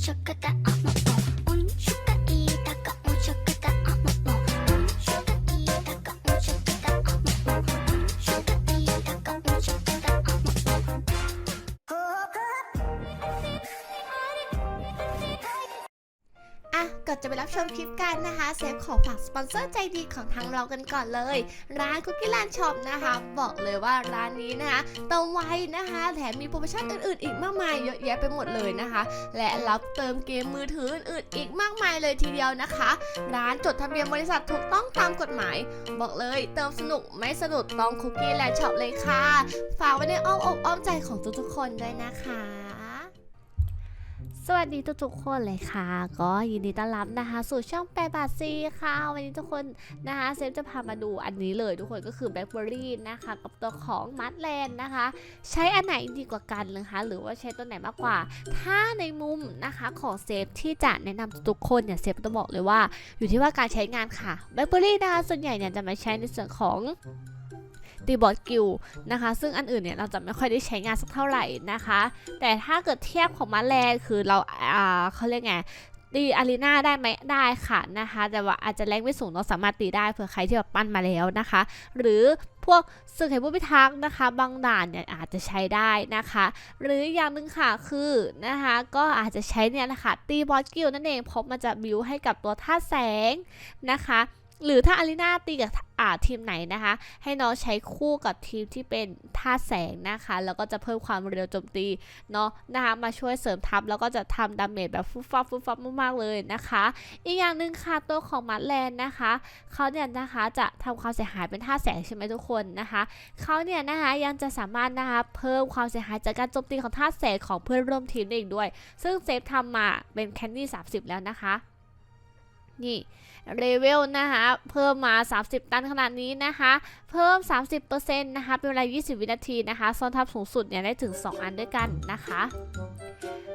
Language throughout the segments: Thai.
ちょくて ลิปกันนะคะเซฟขอฝากสปอนเซอร์ใจดีของทางเรากันก่อนเลย ร้านคุกกี้แลนด์ช็อปนะคะ บอกเลยว่าร้านนี้นะคะเติมไวนะคะ แถมมีโปรโมชั่นอื่นๆ อีกมากมายเยอะแยะไปหมดเลยนะคะ และรับเติมเกมมือถืออื่นๆอีกมากมายเลยทีเดียวนะคะ ร้านจดทะเบียนบริษัทถูกต้องตามกฎหมาย บอกเลย เติมสนุกไม่สนุกต้องคุกกี้แลนด์ช็อปเลยค่ะ ฝากไว้ในอ้อมอกอ้อมใจของทุกๆคนด้วยนะคะ สวัสดีทุกๆคนเลยค่ะ ก็ยินดีต้อนรับนะคะ สู่ช่องแปบาซีค่ะ วันนี้ทุกคนนะคะเซฟจะพามาดูอันนี้เลยทุกคนก็คือแบล็คเบอรี่นะคะ กับตัวของมัดแลนนะคะ ใช้อันไหนดีกว่ากันนะคะ หรือว่าใช้ตัวไหนมากกว่า ถ้าในมุมนะคะของเซฟที่จะแนะนำทุกๆคนเนี่ยเซฟต้องบอกเลยว่า อยู่ที่ว่าการใช้งานค่ะแบล็คเบอรี่นะคะส่วนใหญ่เนี่ยจะมาใช้ในส่วนของ ตีบอร์ดกิลนะคะ ซึ่งอันอื่นเนี่ยเราจะไม่ค่อยได้ใช้งานสักเท่าไหร่นะคะ แต่ถ้าเกิดเทียบของมาแลคือเราอ่าเขาเรียกไงตีอารีนาได้ไหมได้ค่ะนะคะ แต่ว่าอาจจะแรงไม่สูงเราสามารถตีได้เผื่อใครที่แบบปั้นมาแล้วนะคะ หรือพวกสื่อไข่ผู้พิทักษ์นะคะ บางด่านเนี่ยอาจจะใช้ได้นะคะ หรืออย่างหนึ่งค่ะคือนะคะก็อาจจะใช้เนี่ยแหละค่ะตีบอสกิลนั่นเองเพราะมันจะบิวให้กับตัวท่าแสงนะคะ หรือถ้าอารีนาตีกับอ่าทีมไหนนะคะ ให้น้องใช้คู่กับทีมที่เป็นท่าแสงนะคะ แล้วก็จะเพิ่มความเร็วโจมตีเนาะนะคะมาช่วยเสริมทัพแล้วก็จะทำดาเมจแบบฟุบฟับฟุบฟับมากๆเลยนะคะ อีกอย่างหนึ่งค่ะตัวของมัดแลนนะคะเขาเนี่ยนะคะจะทำความเสียหายเป็นท่าแสงใช่ไหมทุกคนนะคะเขาเนี่ยนะคะยังจะสามารถนะคะเพิ่มความเสียหายจากการโจมตีของท่าแสงของเพื่อนร่วมทีมได้อีกด้วย ซึ่งเซฟทำมาเป็นแคนดี้30 แล้วนะคะ นี่เลเวลนะคะเพิ่มมา 30 ตันขนาดนี้นะคะ เพิ่ม 30%นะคะเป็นเวลา 20 วินาทีนะคะซ้อนทับสูงสุดเนี่ยได้ถึง 2 อันด้วยกันนะคะ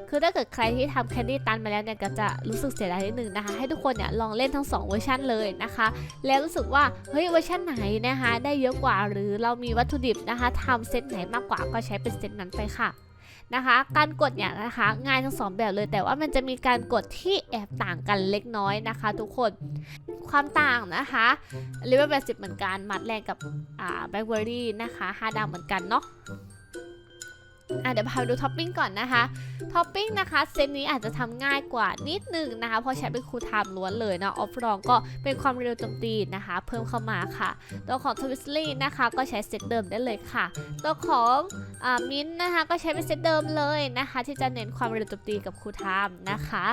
คือถ้าเกิดใครที่ทำแคนดี้ตันมาแล้วเนี่ยก็จะรู้สึกเสียดายนิดนึงนะคะ ให้ทุกคนเนี่ยลองเล่นทั้ง 2 เวอร์ชันเลยนะคะ แล้วรู้สึกว่าเฮ้ยเวอร์ชันไหนนะคะได้เยอะกว่าหรือเรามีวัตถุดิบนะคะทำเซตไหนมากกว่าก็ใช้เป็นเซตนั้นไปค่ะ นะคะ การกดเนี่ยนะคะง่ายทั้งสองแบบเลย แต่ว่ามันจะมีการกดที่แอบต่างกันเล็กน้อยนะคะ ทุกคนความต่างนะคะเลเวลแปดสิบเหมือนกันมัดแรงกับอ่าแบล็คเบอร์รี่นะคะห้าดาวเหมือนกันเนาะ อะเดี๋ยวพาไปดูท็อปปิ้งก่อนนะคะท็อปปิ้งนะคะเซตนี้อาจจะทำง่ายกว่านิดนึงนะคะ เพราะใช้เป็นครูไทม์ล้วนเลยเนาะออฟรองก็เป็นความเร็วโจมตีนะคะ เพิ่มเข้ามาค่ะ ตัวของทวิสลี่นะคะก็ใช้เซตเดิมได้เลยค่ะ ตัวของอ่ามินท์นะคะก็ใช้เป็นเซตเดิมเลยนะคะ ที่จะเน้นความเร็วโจมตีกับครูไทม์นะคะ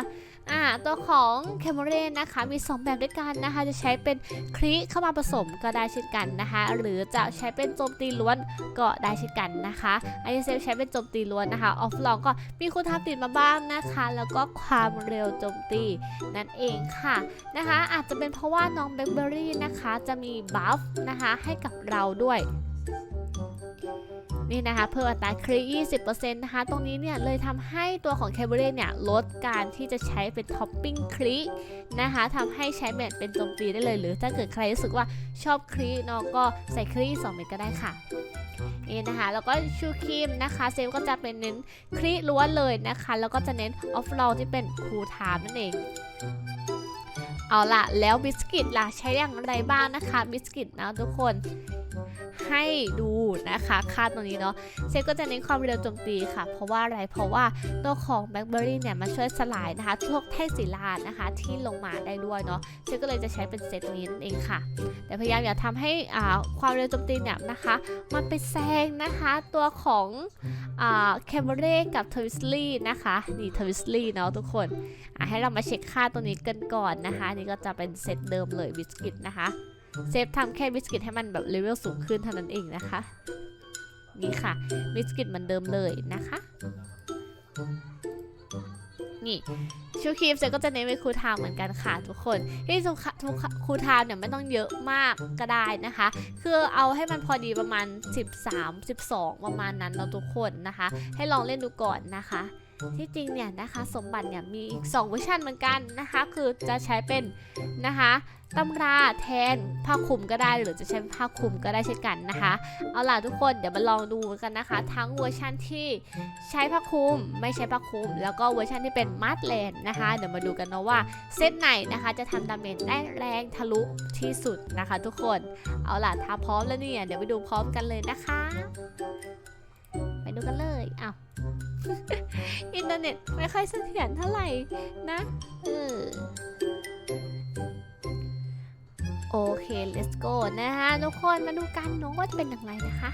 อ่าตัวของแคมเรนนะคะมี 2 แบบด้วยกันนะคะ จะใช้เป็นคลิเข้ามาผสมก็ได้เช่นกันนะคะ หรือจะใช้เป็นโจมตีล้วนก็ได้เช่นกันนะคะอันนี้เซฟใช้เป็นโจมตีล้วนนะคะออฟลองก็มีคูลไทม์ติดมาบ้างนะคะ แล้วก็ความเร็วโจมตีนั่นเองค่ะนะคะ อาจจะเป็นเพราะว่าน้องเบเบอรี่นะคะจะมีบัฟนะคะให้กับเราด้วย นี่นะคะเพิ่มอัตราคริ20%นะคะ ตรงนี้เนี่ยเลยทำให้ตัวของแคเบเรเนี่ยลดการที่จะใช้เป็นท็อปปิ้งครินะคะทำให้ใช้แมทเป็นโจมตีได้เลยหรือถ้าเกิดใครรู้สึกว่าชอบคริเนาะก็ใส่คริ2เม็ดก็ได้ค่ะนี่นะคะแล้วก็ชูครีมนะคะเซลก็จะเป็นเน้นคริล้วนเลยนะคะ แล้วก็จะเน้นออฟโรที่เป็นคูลไทม์นั่นเองเอาล่ะแล้วบิสกิตล่ะใช้อย่างไรบ้างนะคะบิสกิตนะทุกคน ให้ดูนะคะค่าตรงนี้เนาะเซฟก็จะเน้นความเร็วโจมตีค่ะ เพราะว่าอะไรเพราะว่าตัวของแบล็คเบอรี่เนี่ยมันช่วยสลายนะคะพวกแท่งศิลานะคะที่ลงมาได้ด้วยเนาะเซฟก็เลยจะใช้เป็นเซตนี้นั่นเองค่ะ แต่พยายามอย่าทำให้อ่าความเร็วโจมตีเนี่ยนะคะมันไปแซงนะคะตัวของอ่าแคมเบเร่กับทวิสลี่นะคะนี่ทวิสลี่เนาะทุกคนอะให้เรามาเช็คค่าตัวนี้กันก่อนนะคะนี่ก็จะเป็นเซตเดิมเลยบิสกิตนะคะ เซฟทำแค่บิสกิตให้มันแบบเลเวลสูงขึ้นเท่านั้นเองนะคะ นี่ค่ะบิสกิตเหมือนเดิมเลยนะคะ นี่ชูครีมเซฟก็จะเน้นเป็นคูทม์เหมือนกันค่ะทุกคนที่ทุกทุกคูทม์เนี่ยไม่ต้องเยอะมากก็ได้นะคะ คือเอาให้มันพอดีประมาณ 13 12 ประมาณนั้นเราทุกคนนะคะ ให้ลองเล่นดูก่อนนะคะ ที่จริงเนี่ยนะคะสมบัติเนี่ยมีอีก 2 เวอร์ชันเหมือนกันนะคะ คือจะใช้เป็นนะคะตำราแทนผ้าคลุมก็ได้หรือจะใช้ผ้าคลุมก็ได้เช่นกันนะคะ เอาล่ะทุกคนเดี๋ยวมาลองดูกันนะคะ ทั้งเวอร์ชันที่ใช้ผ้าคลุมไม่ใช้ผ้าคลุม แล้วก็เวอร์ชันที่เป็นมัดแลนนะคะ เดี๋ยวมาดูกันเนาะว่าเซตไหนนะคะ จะทำดาเมจได้แรงทะลุที่สุดนะคะ ทุกคนเอาล่ะถ้าพร้อมแล้วเนี่ยเดี๋ยวไปดูพร้อมกันเลยนะคะ ไปดูกันเลยอ้าว อินเทอร์เน็ตไม่ค่อยเสถียรเท่าไหร่นะ เออโอเค let's go นะคะทุกคนมาดูกันน้องว่าจะเป็นอย่างไรนะคะ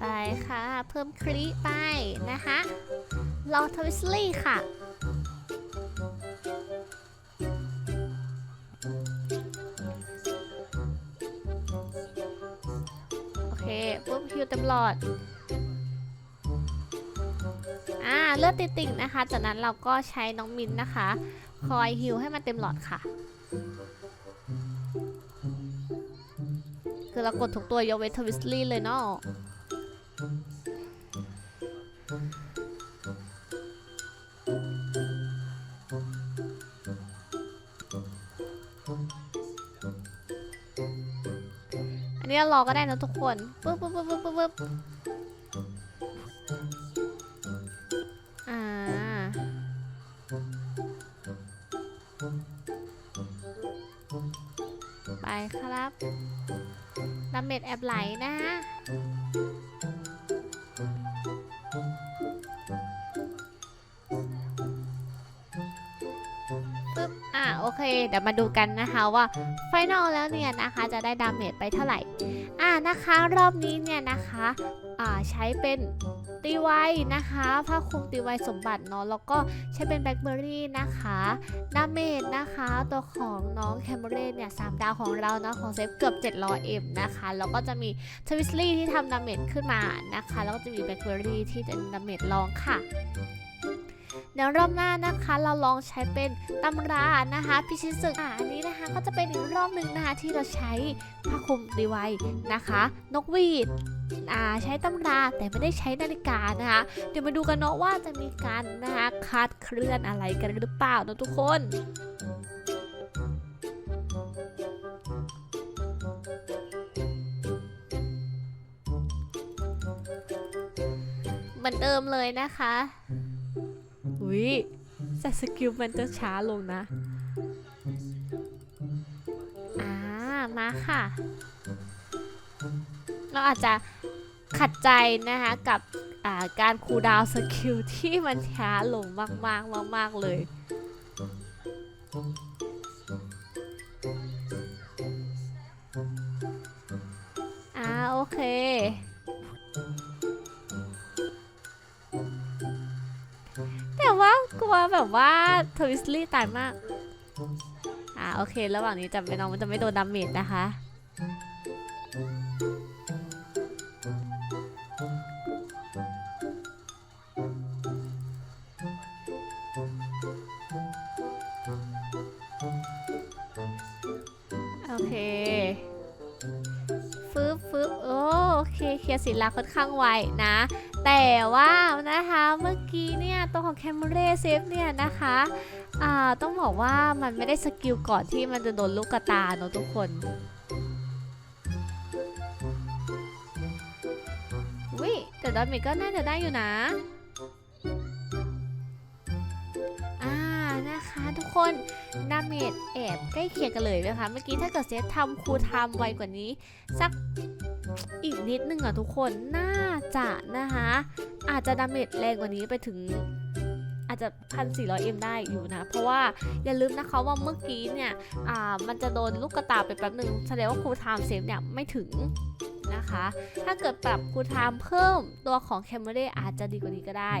ไปค่ะ เพิ่มคลิไปนะคะลอทวิสลี่ค่ะ ลอด อ่าเลือดติดติ่งนะคะ จากนั้นเราก็ใช้น้องมินนะคะ คอยฮิวให้มันเต็มหลอดค่ะ คือเรากดทุกตัวยกเว้นทวิสลี่เลยเนาะ เรารอก็ได้นะทุกคนปึ๊บปึ๊บปึ๊บปึ๊บปึ๊บปึ๊บอ่าไปครับดาเมจแอบไหลนะฮะ เดี๋ยวมาดูกันนะคะว่าไฟนอลแล้วเนี่ยนะคะจะได้ดาเมจไปเท่าไหร่ อ่านะคะรอบนี้เนี่ยนะคะอ่าใช้เป็นตีไวนะคะผ้าคลุมตีไวสมบัติเนาะแล้วก็ใช้เป็นแบล็คเบอร์รี่นะคะดาเมจนะคะตัวของน้องแคมเบรนเนี่ยสามดาวของเราเนาะของเซฟเกือบ 700M นะคะแล้วก็จะมีทวิสลี่ที่ทำดาเมจขึ้นมานะคะ แล้วก็จะมีแบล็คเบอร์รี่ที่เป็นดาเมจรองค่ะ เดี๋ยวรอบหน้านะคะเราลองใช้เป็นตำรานะคะพิชิตศึกอะอันนี้นะคะก็จะเป็นอีกรอบหนึ่งนะคะที่เราใช้ผ้าคลุมดีไว้นะคะ นกหวีดอ่าใช้ตำราแต่ไม่ได้ใช้นาฬิกานะคะ เดี๋ยวมาดูกันเนาะว่าจะมีการนะคะคาดเคลื่อนอะไรกันหรือเปล่าเนะทุกคนเหมือนเดิมเลยนะคะ อุ้ยแต่สกิลมันจะช้าลงนะ อ่า มาค่ะ เราอาจจะขัดใจนะคะกับาการคูดาวสกิลที่มันช้าลงมากๆมากๆเลย อ่า โอเค ว่ากลัวแบบว่าทวิสลี่ตายมาก อ่าโอเค ระหว่างนี้จำเป็นน้องมันจะไม่โดนดาเมจนะคะ โอเค ฟึบฟึบโอโอเค เคลียร์ศิลาค่อนข้างไวนะ แต่ว่านะคะเมื่อ กี้เนี่ยตัวของแคมเรเซฟเนี่ยนะคะอ่าต้องบอกว่ามันไม่ได้สกิลก่อนที่มันจะโดนลูกกระตาเนอะทุกคนวิแต่ดอนมิก็น่าจะได้อยู่นะ นะคะทุกคนดาเมจแอบใกล้เคียงกันเลยนะคะ เมื่อกี้ถ้าเกิดเซฟทำครูทม์ไวกว่านี้ สักอีกนิดนึงอะทุกคนน่าจะนะคะ อาจจะดาเมจแรงกว่านี้ไปถึงอาจจะ 1,400M ได้อยู่นะ เพราะว่าอย่าลืมนะคะว่าเมื่อกี้เนี่ย อ่า มันจะโดนลูกกระตาไปแป๊บหนึ่งแสดงว่าครูไทม์เซฟเนี่ย ไม่ถึง นะคะ ถ้าเกิดปรับคูลไทม์เพิ่มตัวของแคมเมอรอาจจะดีกว่านี้ก็ได้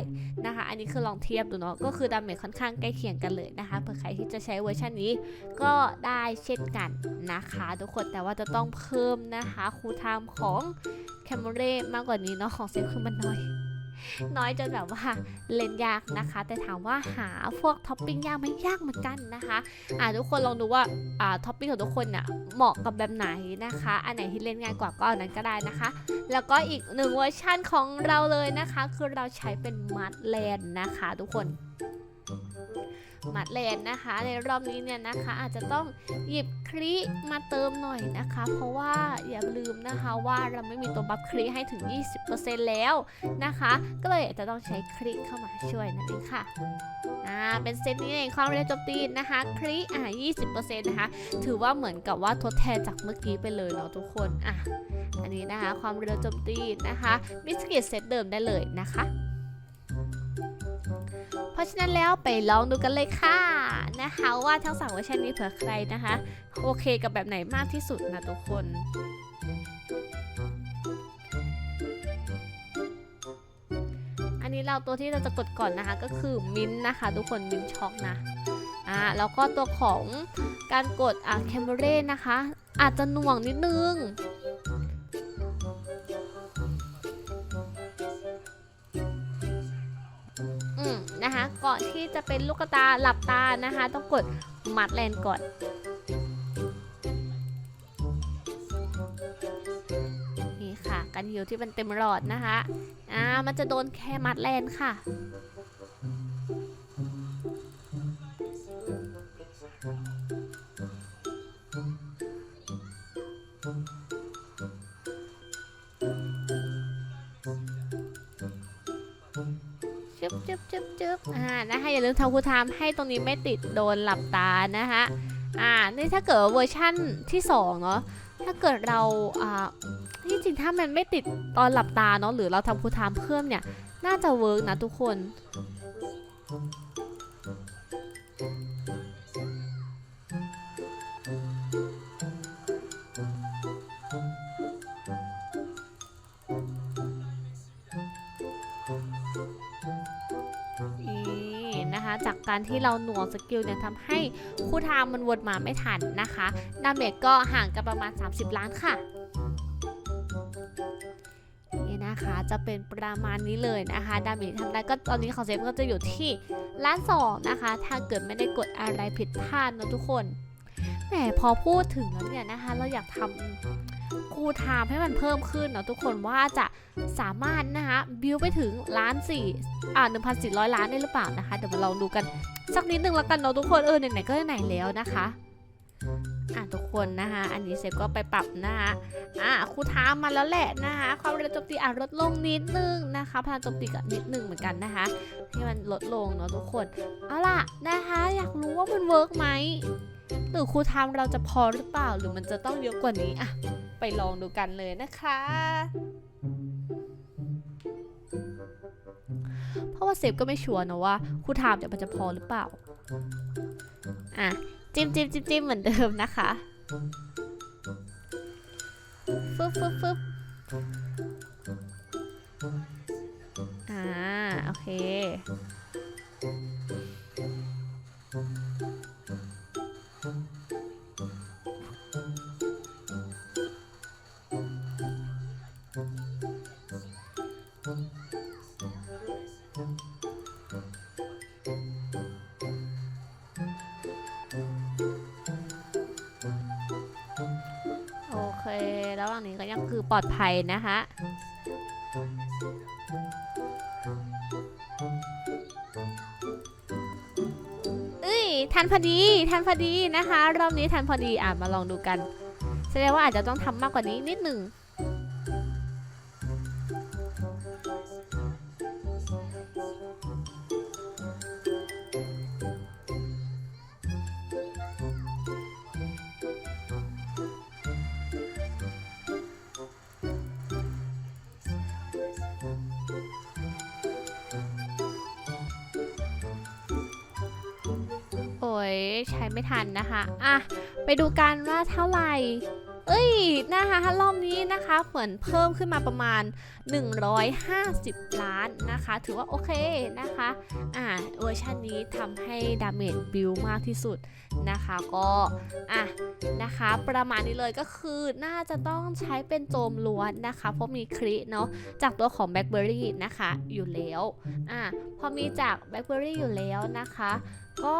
นะคะ อันนี้คือลองเทียบดูเนาะก็คือดาเมจค่อนข้างใกล้เคียงกันเลยนะคะเผื่อใครที่จะใช้เวอร์ชันนี้ก็ได้เช่นกันนะคะ ทุกคนแต่ว่าจะต้องเพิ่มนะคะคูลไทม์ของแคมเมอรมากกว่านี้เนาะของเซฟคือมันน้อย น้อยจนแบบว่าเล่นยากนะคะ แต่ถามว่าหาพวกท็อปปิ้งยากไหมยากเหมือนกันนะคะอ่าทุกคนลองดูว่าอ่าท็อปปิ้งของทุกคนเนี่ยเหมาะกับแบบไหนนะคะ อันไหนที่เล่นง่ายกว่าก็อันนั้นก็ได้นะคะ แล้วก็อีกหนึ่งเวอร์ชั่นของเราเลยนะคะ คือเราใช้เป็นมัดแลนนะคะ ทุกคน มัดแลนนะคะ ในรอบนี้เนี่ยนะคะ อาจจะต้องหยิบคลิมาเติมหน่อยนะคะ เพราะว่าอย่าลืมนะคะว่าเราไม่มีตัวบัฟคลิให้ถึง 20%แล้วนะคะ ก็เลยอาจจะต้องใช้คลิเข้ามาช่วยนั่นเองค่ะอ่าเป็นเซตนี้เองความเร็วโจมตีนะคะคลิอ่า20%นะคะ ถือว่าเหมือนกับว่าทดแทนจากเมื่อกี้ไปเลยเนาะทุกคนอะอันนี้นะคะความเร็วโจมตีนะคะมิสกิตเซตเดิมได้เลยนะคะเพ ราะฉะนั้นแล้วไปลองดูกันเลยค่ะนะคะว่าทั้งสามเวอร์ชันนี้เผื่อใครนะคะ โอเคกับแบบไหนมากที่สุดนะทุกคนอันนี้เราตัวที่เราจะกดก่อนนะคะก็คือมินนะคะ ทุกคนมินช็อกนะอ่าแล้วก็ตัวของการกดอ่าแคมเบเร่นะคะ อาจจะหน่วงนิดนึง อนที่จะเป็นลูกตาหลับตานะคะ ต้องกดมัดแลนก่อนนี่ค่ะ กันหิวที่มันเต็มหลอดนะคะอ่ามันจะโดนแค่มัดแลนค่ะ จึ๊บจึ๊บจึ๊บจึ๊บอ่านะคะอย่าลืมทำคูทามให้ตรงนี้ไม่ติดโดนหลับตานะคะอ่านี่ถ้าเกิดว่าเวอร์ชั่นที่สองเนาะถ้าเกิดเราอ่าที่จริงถ้ามันไม่ติดตอนหลับตาเนาะหรือเราทำคูทามเพิ่มเนี่ยน่าจะเวิร์กนะทุกคน นี่นะคะ จากการที่เราหน่วงสกิลเนี่ยทำให้คู่ทางมันวนมาไม่ทันนะคะดาเมจก็ห่างกันประมาณ 30 ล้านค่ะนี่นะคะจะเป็นประมาณนี้เลยนะคะดาเมจทำได้ก็ตอนนี้ของเซฟก็จะอยู่ที่ล้านสองนะคะ ถ้าเกิดไม่ได้กดอะไรผิดพลาดนะทุกคนแหมพอพูดถึงแล้วเนี่ยนะคะ เราอยากทำ คูทามให้มันเพิ่มขึ้นเนาะทุกคนว่าจะสามารถนะคะบิวไปถึงล้านสี่อ่า1,400ล้านได้หรือเปล่านะคะเดี๋ยวมาลองดูกันสักนิดนึงแล้วกันเนาะทุกคนเออไหนๆก็ไหนแล้วนะคะอะทุกคนนะคะอันนี้เซฟก็ไปปรับนะคะอะครูทามมาแล้วแหละนะคะความเร็วโจมตีอะลดลงนิดนึงนะคะพลังโจมตีก็นิดนึงเหมือนกันนะคะให้มันลดลงเนาะทุกคนเอาล่ะนะคะอยากรู้ว่ามันเวิร์กไหม หรือครูทามเราจะพอหรือเปล่าหรือมันจะต้องเยอะกว่านี้อะไปลองดูกันเลยนะคะ เพราะว่าเซฟก็ไม่ชัวร์นะว่าครูทามเนี่ยมันจะพอหรือเปล่าอะจิ้มจิ้มจิ้มจิ้มเหมือนเดิมนะคะฟึบฟึบฟึบอ่าโอเค ระหว่างนี้ก็ยังคือปลอดภัยนะคะเอ้ยทันพอดีทันพอดีนะคะ รอบนี้ทันพอดีอะมาลองดูกัน แสดงว่าอาจจะต้องทำมากกว่านี้นิดหนึ่ง ยใช้ไม่ทันนะคะอะไปดูกันว่าเท่าไหร่ เอ้ยนะคะรอบนี้นะคะเหมือนเพิ่มขึ้นมาประมาณ 150 ล้านนะคะ ถือว่าโอเคนะคะ อ่าเวอร์ชันนี้ทำให้ดาเมจบิลมากที่สุดนะคะก็อะนะคะประมาณนี้เลยก็คือน่าจะต้องใช้เป็นโจมล้วนนะคะ เพราะมีคริเนาะจากตัวของแบล็คเบอร์รี่นะคะอยู่แล้วอะพอมีจากแบล็คเบอร์รี่อยู่แล้วนะคะก็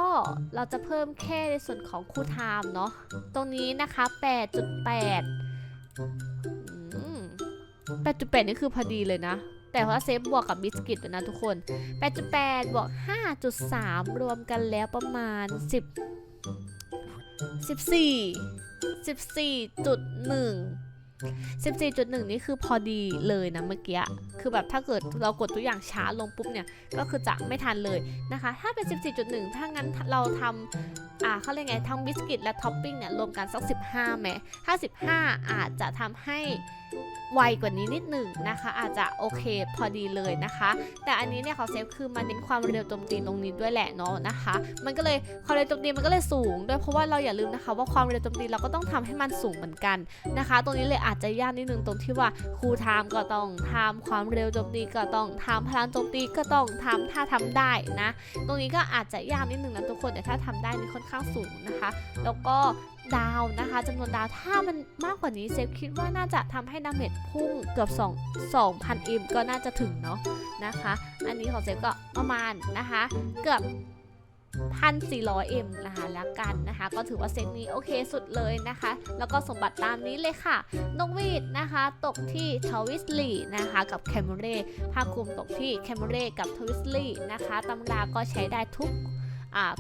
เราจะเพิ่มแค่ในส่วนของคู่ไทม์เนาะตรงนี้นะคะ 8.8 8.8 นี่คือพอดีเลยนะ แต่ว่าเซฟบวกกับบิสกิตนะทุกคน 8.8 บวก 5.3 รวมกันแล้วประมาณ 10 14 14.1 14.1 นี่คือพอดีเลยนะเมื่อกี้ คือแบบถ้าเกิดเรากดตัวอย่างช้าลงปุ๊บเนี่ย ก็คือจะไม่ทันเลยนะคะ ถ้าเป็น 14.1 ถ้างั้นเราทำอ่าเขาเรียกไงทั้งบิสกิตและท็อปปิ้งเนี่ย รวมกันสัก 15แหมถ้า 15 อาจจะทำให้ ไวกว่านี้นิดหนึ่งนะคะ อาจจะโอเคพอดีเลยนะคะ แต่อันนี้เนี่ยเขาเซฟคือมันเน้นความเร็วโจมตีตรงนี้ด้วยแหละเนาะนะคะ มันก็เลยความเร็วโจมตีมันก็เลยสูงด้วยเพราะว่าเราอย่าลืมนะคะ ว่าความเร็วโจมตีเราก็ต้องทำให้มันสูงเหมือนกันนะคะ ตรงนี้เลยอาจจะยากนิดนึงตรงที่ว่าครูทมก็ต้องทำความเร็วโจมตีก็ต้องทำพลังโจมตีก็ต้องทำถ้าทำได้นะ ตรงนี้ก็อาจจะยากนิดนึงนะทุกคนแต่ถ้าทำได้นี่ค่อนข้างสูงนะคะ แล้วก็ ดาวนะคะจำนวนดาวถ้ามันมากกว่านี้เซฟคิดว่าน่าจะทำให้ดาเมจพุ่งเกือบ2 2,000อิมก็น่าจะถึงเนาะนะคะ อันนี้ของเซฟก็ประมาณนะคะ เกือบ1,400 m นะคะแล้วกันนะคะ ก็ถือว่าเซตนี้โอเคสุดเลยนะคะ แล้วก็สมบัติตามนี้เลยค่ะนกวีดนะคะ ตกที่ทวิสลีนะคะกับแคมเร่ผ้าคลุมตกที่แคมเร่กับทวิสลีนะคะตำราก็ใช้ได้ทุก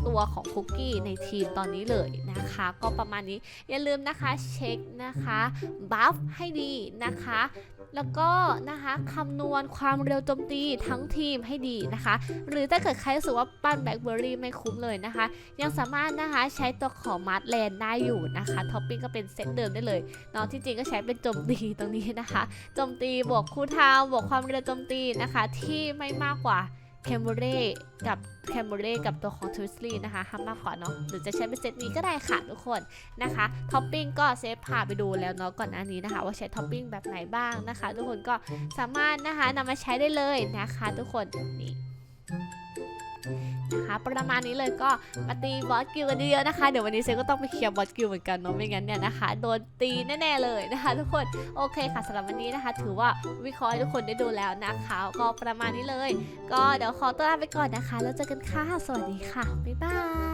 ตัวของคุกกี้ในทีมตอนนี้เลยนะคะ ก็ประมาณนี้อย่าลืมนะคะเช็คนะคะบัฟให้ดีนะคะ แล้วก็นะคะคำนวณความเร็วโจมตีทั้งทีมให้ดีนะคะ หรือถ้าเกิดใครรู้สึกว่าปั้นแบล็คเบอร์รี่ไม่คุ้มเลยนะคะ ยังสามารถนะคะใช้ตัวของมาร์ทแลนได้อยู่นะคะท็อปปิ้งก็เป็นเซตเดิมได้เลยเนาะที่จริงก็ใช้เป็นโจมตีตรงนี้นะคะโจมตีบวกคู่เท้าบวกความเร็วโจมตีนะคะ ที่ไม่มากกว่า แคมเบเร่กับแคมเบเร่กับตัวของทวิสลีนะคะห้ามมากกว่าเนาะหรือจะใช้เป็นเซตนี้ก็ได้ค่ะทุกคนนะคะท็อปปิ้งก็เซฟพาไปดูแล้วเนาะก่อนหน้านี้นะคะ ว่าใช้ท็อปปิ้งแบบไหนบ้างนะคะ ทุกคนก็สามารถนะคะนำมาใช้ได้เลยนะคะ ทุกคนนี่ นะคะประมาณนี้เลยก็มาตีบอสกิลกันเยอะๆนะคะ เดี๋ยววันนี้เซก็ต้องไปเคลียร์บอสกิลเหมือนกันเนาะไม่งั้นเนี่ยนะคะโดนตีแน่ๆเลยนะคะทุกคนโอเคค่ะสำหรับวันนี้นะคะ ถือว่าวิเคราะห์ให้ทุกคนได้ดูแล้วนะคะ ก็ประมาณนี้เลย ก็เดี๋ยวขอตัวลาไปก่อนนะคะ แล้วเจอกันค่ะสวัสดีค่ะบ๊ายบาย